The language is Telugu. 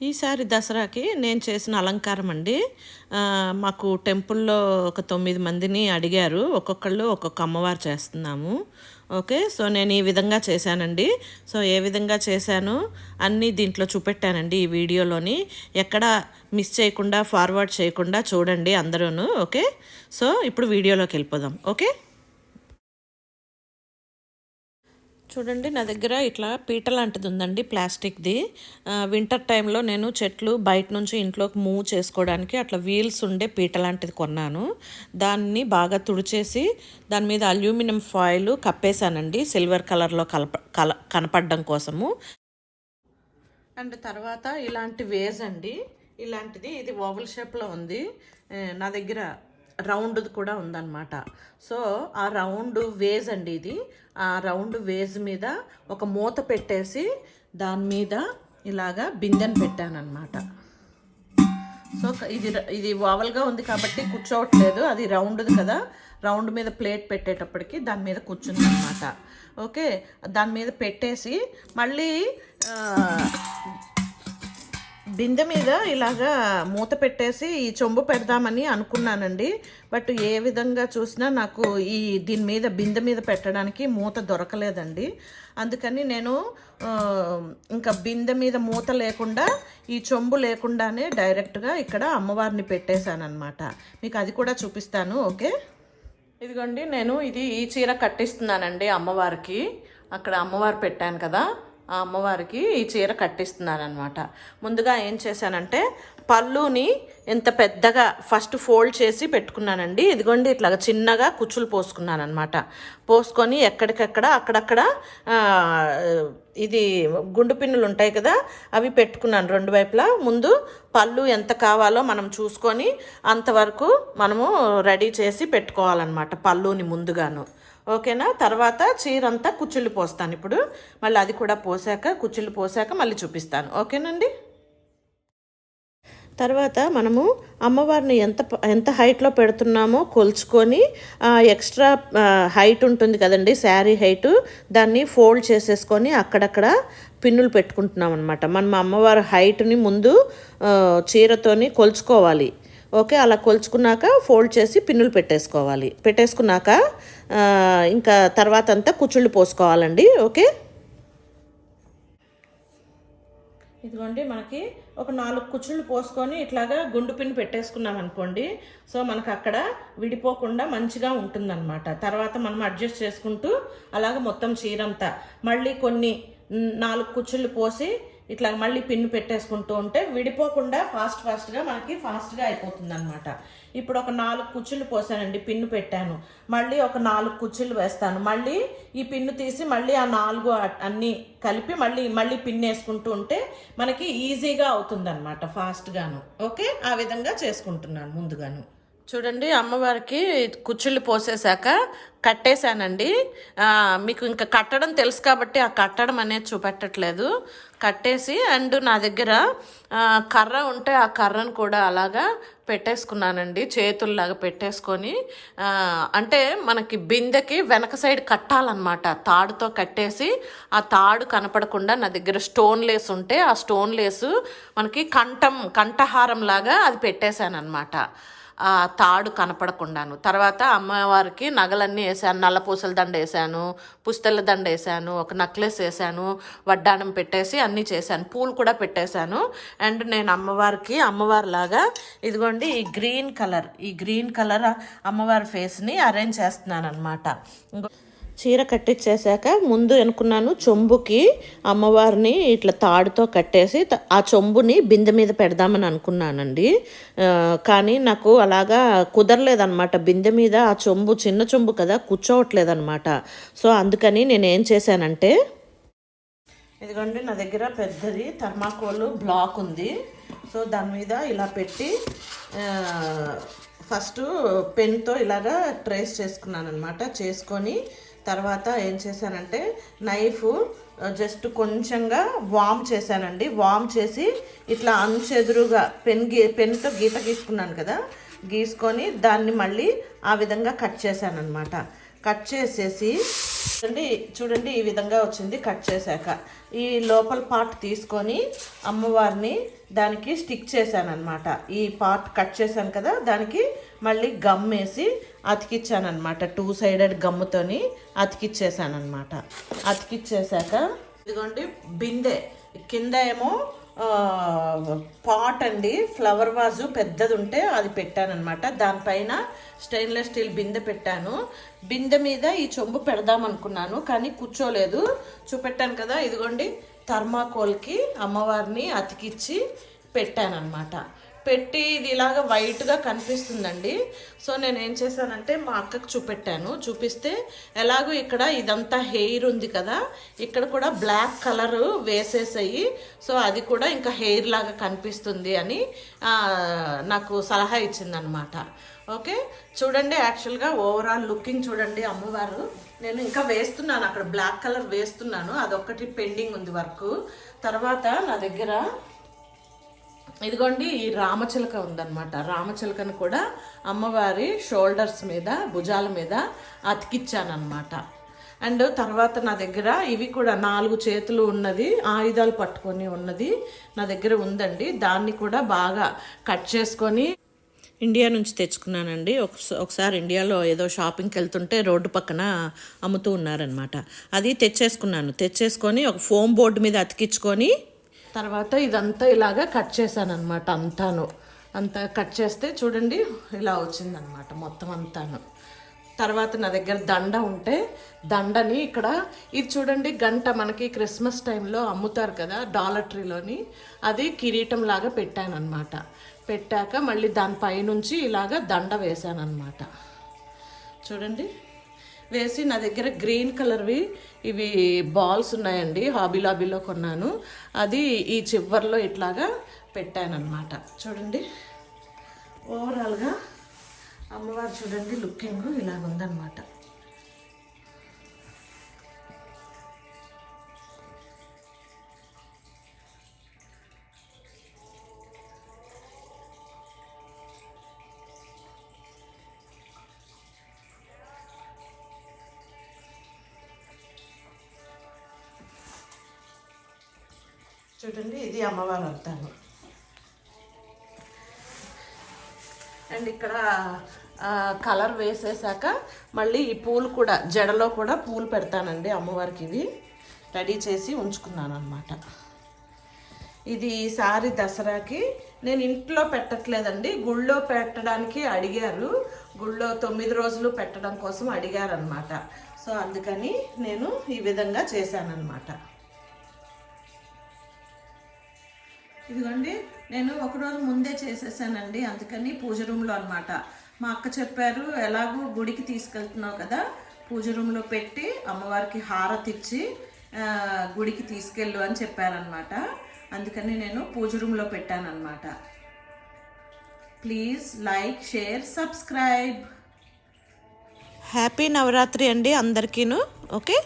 ఈసారి దసరాకి నేను చేసిన అలంకారం అండి. మాకు టెంపుల్లో ఒక తొమ్మిది మందిని అడిగారు. ఒక్కొక్కళ్ళు ఒక్కొక్క అమ్మవారు చేస్తున్నాము. ఓకే సో నేను ఈ విధంగా చేశానండి. సో ఏ విధంగా చేశాను అన్నీ దీంట్లో చూపెట్టానండి ఈ వీడియోలోని. ఎక్కడ మిస్ చేయకుండా ఫార్వర్డ్ చేయకుండా చూడండి అందరూను. ఓకే సో ఇప్పుడు వీడియోలోకి వెళ్ళిపోదాం. ఓకే? చూడండి నా దగ్గర ఇట్లా పీట లాంటిది ఉందండి ప్లాస్టిక్ది. వింటర్ టైంలో నేను చెట్లు బయట నుంచి ఇంట్లోకి మూవ్ చేసుకోవడానికి అట్లా వీల్స్ ఉండే పీట లాంటిది కొన్నాను. దాన్ని బాగా తుడిచేసి దాని మీద అల్యూమినియం ఫాయిల్ కప్పేశానండి సిల్వర్ కలర్లో కలప కల కనపడడం కోసము. అండ్ తర్వాత ఇలాంటి వేజ్ అండి ఇలాంటిది ఇది ఓవల్ షేప్లో ఉంది. నా దగ్గర రౌండ్ది కూడా ఉందన్నమాట. సో ఆ రౌండ్ వేజ్ అండి ఇది. ఆ రౌండ్ వేజ్ మీద ఒక మూత పెట్టేసి దాని మీద ఇలాగా బిందెను పెట్టాను సో ఇది ఇది ఓవల్గా ఉంది కాబట్టి కూర్చోవట్లేదు. అది రౌండ్ది కదా. రౌండ్ మీద ప్లేట్ పెట్టేటప్పటికి దాని మీద కూర్చుంది అనమాట ఓకే? దాని మీద పెట్టేసి మళ్ళీ బిందె మీద ఇలాగా మూత పెట్టేసి ఈ చెంబు పెడదామని అనుకున్నానండి. బట్ ఏ విధంగా చూసినా నాకు ఈ దీని మీద బిందె మీద పెట్టడానికి మూత దొరకలేదండి. అందుకని నేను ఇంకా బిందె మీద మూత లేకుండా ఈ చెంబు లేకుండానే డైరెక్ట్గా ఇక్కడ అమ్మవారిని పెట్టేశాను మీకు అది కూడా చూపిస్తాను ఓకే? ఇదిగోండి నేను ఇది ఈ చీర కట్టిస్తున్నానండి అమ్మవారికి. అక్కడ అమ్మవారు పెట్టాను కదా. ఆ అమ్మవారికి ఈ చీర కట్టిస్తున్నానమాట అనమాట ముందుగా ఏం చేశానంటే పళ్ళుని ఎంత పెద్దగా ఫస్ట్ ఫోల్డ్ చేసి పెట్టుకున్నానండి. ఇదిగోండి ఇట్లా చిన్నగా కుచ్చులు పోసుకున్నాను అనమాట పోసుకొని ఎక్కడికెక్కడ అక్కడక్కడ ఇది గుండు పిన్నులు ఉంటాయి కదా అవి పెట్టుకున్నాను రెండు వైపులా. ముందు పళ్ళు ఎంత కావాలో మనం చూసుకొని అంతవరకు మనము రెడీ చేసి పెట్టుకోవాలన్నమాట పళ్ళుని ముందుగాను. ఓకేనా? తర్వాత చీర అంతా కుచ్చుళ్ళు పోస్తాను ఇప్పుడు. మళ్ళీ అది కూడా పోసాక కుచ్చుళ్ళు పోసాక మళ్ళీ చూపిస్తాను. ఓకేనండి? తర్వాత మనము అమ్మవారిని ఎంత ఎంత హైట్లో పెడుతున్నామో కొలుచుకొని ఎక్స్ట్రా హైట్ ఉంటుంది కదండి శారీ హైటు దాన్ని ఫోల్డ్ చేసేసుకొని అక్కడక్కడ పిన్నులు పెట్టుకుంటున్నాం అనమాట మనం అమ్మవారి హైట్ని ముందు చీరతోని కొలుచుకోవాలి. ఓకే అలా కొలుచుకున్నాక ఫోల్డ్ చేసి పిన్నులు పెట్టేసుకోవాలి. పెట్టేసుకున్నాక ఇంకా తర్వాత అంతా కుచ్చుళ్ళు పోసుకోవాలండి ఓకే? ఇదిగోండి మనకి ఒక నాలుగు కుచ్చుళ్ళు పోసుకొని ఇట్లాగా గుండు పిన్ పెట్టేసుకున్నాం అనుకోండి. సో మనకు అక్కడ విడిపోకుండా మంచిగా ఉంటుందన్నమాట. తర్వాత మనం అడ్జస్ట్ చేసుకుంటూ అలాగ మొత్తం చీరంతా మళ్ళీ కొన్ని నాలుగు కుచ్చుళ్ళు పోసి ఇట్లా మళ్ళీ పిన్ను పెట్టేసుకుంటూ ఉంటే విడిపోకుండా ఫాస్ట్ ఫాస్ట్గా మనకి ఫాస్ట్గా అయిపోతుంది అనమాట ఇప్పుడు ఒక నాలుగు కుచ్చులు పోసానండి పిన్ను పెట్టాను. మళ్ళీ ఒక నాలుగు కుచ్చులు వేస్తాను. మళ్ళీ ఈ పిన్ను తీసి మళ్ళీ ఆ నాలుగు అన్నీ కలిపి మళ్ళీ మళ్ళీ పిన్ వేసుకుంటూ ఉంటే మనకి ఈజీగా అవుతుందన్నమాట ఫాస్ట్గాను. ఓకే? ఆ విధంగా చేసుకుంటున్నాను ముందుగాను. చూడండి అమ్మవారికి కుచ్చుళ్ళు పోసేశాక కట్టేశానండి. మీకు ఇంకా కట్టడం తెలుసు కాబట్టి ఆ కట్టడం అనేది చూపెట్టట్లేదు. కట్టేసి అండ్ నా దగ్గర కర్ర ఉంటే ఆ కర్రను కూడా అలాగా పెట్టేసుకున్నానండి. చేతుల్లాగా పెట్టేసుకొని అంటే మనకి బిందెకి వెనక సైడ్ కట్టాలన్నమాట. తాడుతో కట్టేసి ఆ తాడు కనపడకుండా నా దగ్గర స్టోన్ లేస్ ఉంటే ఆ స్టోన్ లేసు మనకి కంఠం కంఠహారం లాగా అది పెట్టేశానమాట తాడు కనపడకుండాను. తర్వాత అమ్మవారికి నగలన్నీ వేసాను నల్లపూసల దండ వేసాను పుస్తల దండ వేసాను ఒక నెక్లెస్ వేసాను వడ్డానం పెట్టేసి అన్నీ చేశాను పూలు కూడా పెట్టేశాను. అండ్ నేను అమ్మవారికి అమ్మవారిలాగా ఇదిగోండి ఈ గ్రీన్ కలర్ ఈ గ్రీన్ కలర్ అమ్మవారి ఫేస్ని అరేంజ్ చేస్తున్నాను అనమాట చీర కట్టించేశాక ముందు అనుకున్నాను చెంబుకి అమ్మవారిని ఇట్లా తాడుతో కట్టేసి ఆ చెంబుని బిందె మీద పెడదామని అనుకున్నానండి. కానీ నాకు అలాగా కుదరలేదన్నమాట. బిందె మీద ఆ చెంబు చిన్న చెంబు కదా కూర్చోవట్లేదన్నమాట. సో అందుకని నేను ఏం చేశానంటే ఇదిగోండి నా దగ్గర పెద్దది థర్మాకోల్ బ్లాక్ ఉంది. సో దాని మీద ఇలా పెట్టి ఫస్ట్ పెన్తో ఇలాగా ట్రేస్ చేసుకున్నాను అనమాట చేసుకొని తర్వాత ఏం చేశానంటే నైఫ్ జస్ట్ కొంచెంగా వామ్ చేశానండి. వామ్ చేసి ఇట్లా అంచెదురుగా పెన్ గీ పెన్తో గీత గీసుకున్నాను కదా గీసుకొని దాన్ని మళ్ళీ ఆ విధంగా కట్ చేశాను అనమాట కట్ చేసేసి చూడండి చూడండి ఈ విధంగా వచ్చింది కట్ చేశాక. ఈ లోపల పార్ట్ తీసుకొని అమ్మవారిని దానికి స్టిక్ చేశాను అనమాట ఈ పార్ట్ కట్ చేశాను కదా దానికి మళ్ళీ గమ్ వేసి అతికిచ్చాను అనమాట టూ సైడెడ్ గమ్ముతోని అతికిచ్చేసాను అనమాట అతికిచ్చేసాక ఇదిగోండి బిందె. కింద ఏమో పాట్ అండి ఫ్లవర్ వాజు పెద్దది ఉంటే అది పెట్టానమాట దానిపైన స్టెయిన్లెస్ స్టీల్ బిందె పెట్టాను. బిందె మీద ఈ చెంబు పెడదాం అనుకున్నాను కానీ కూర్చోలేదు. చూపెట్టాను కదా ఇదిగోండి థర్మాకోల్కి అమ్మవారిని అతికిచ్చి పెట్టానమాట పెట్టి ఇది ఇలాగ వైట్గా కనిపిస్తుందండి. సో నేను ఏం చేశానంటే మా అక్కకు చూపెట్టాను. చూపిస్తే ఎలాగో ఇక్కడ ఇదంతా హెయిర్ ఉంది కదా ఇక్కడ కూడా బ్లాక్ కలర్ వేసేసాయి. సో అది కూడా ఇంకా హెయిర్ లాగా కనిపిస్తుంది అని నాకు సలహా ఇచ్చిందనమాట ఓకే? చూడండి యాక్చువల్గా ఓవరాల్ లుకింగ్ చూడండి అమ్మవారు. నేను ఇంకా వేస్తున్నాను అక్కడ బ్లాక్ కలర్ వేస్తున్నాను. అదొక్కటి పెండింగ్ ఉంది వర్క్ తర్వాత నా దగ్గర ఇదిగోండి ఈ రామచిలక ఉందన్నమాట. రామచిలకను కూడా అమ్మవారి షోల్డర్స్ మీద భుజాల మీద అతికిచ్చానమాట అండ్ తర్వాత నా దగ్గర ఇవి కూడా నాలుగు చేతులు ఉన్నది ఆయుధాలు పట్టుకొని ఉన్నది నా దగ్గర ఉందండి. దాన్ని కూడా బాగా కట్ చేసుకొని ఇండియా నుంచి తెచ్చుకున్నానండి. ఒకసారి ఇండియాలో ఏదో షాపింగ్కి వెళ్తుంటే రోడ్డు పక్కన అమ్ముతూ ఉన్నారనమాట అది తెచ్చేసుకున్నాను. తెచ్చేసుకొని ఒక ఫోమ్ బోర్డు మీద అతికించుకొని తర్వాత ఇదంతా ఇలాగా కట్ చేశాను అనమాట అంతాను. అంతా కట్ చేస్తే చూడండి ఇలా వచ్చిందనమాట మొత్తం అంతాను. తర్వాత నా దగ్గర దండ ఉంటే దండని ఇక్కడ ఇది చూడండి గంట మనకి క్రిస్మస్ టైంలో అమ్ముతారు కదా డాలర్ ట్రీలోని అది కిరీటం లాగా పెట్టాను అనమాట పెట్టాక మళ్ళీ దాని పైనుంచి ఇలాగా దండ వేసాను అనమాట చూడండి వేసి నా దగ్గర గ్రీన్ కలర్వి ఇవి బాల్స్ ఉన్నాయండి. హాబీ లాబీలో కొన్నాను. అది ఈ చివర్లో ఇట్లాగా పెట్టానమాట చూడండి. ఓవరాల్గా అమ్మవారు చూడండి లుకింగ్ ఇలాగ ఉందన్నమాట చూడండి ఇది అమ్మవారు అర్థాలు అండ్ ఇక్కడ కలర్ వేసేసాక మళ్ళీ ఈ పూలు కూడా జడలో కూడా పూలు పెడతానండి అమ్మవారికి ఇవి. రెడీ చేసి ఉంచుకున్నాను అనమాట ఇది ఈసారి దసరాకి. నేను ఇంట్లో పెట్టట్లేదండి గుళ్ళో పెట్టడానికి అడిగారు. గుళ్ళో తొమ్మిది రోజులు పెట్టడం కోసం అడిగారు అనమాట సో అందుకని నేను ఈ విధంగా చేశానన్నమాట. ఇదిగోండి నేను ఒక రోజు ముందే చేసేసానండి అందుకని పూజ రూమ్లో అనమాట మా అక్క చెప్పారు ఎలాగో గుడికి తీసుకెళ్తున్నావు కదా పూజ రూమ్లో పెట్టి అమ్మవారికి హారతి ఇచ్చి గుడికి తీసుకెళ్ళు అని చెప్పారనమాట అందుకని నేను పూజ రూమ్లో పెట్టానన్నమాట. Please like share subscribe. Happy Navratri అండి అందరికీను ఓకే?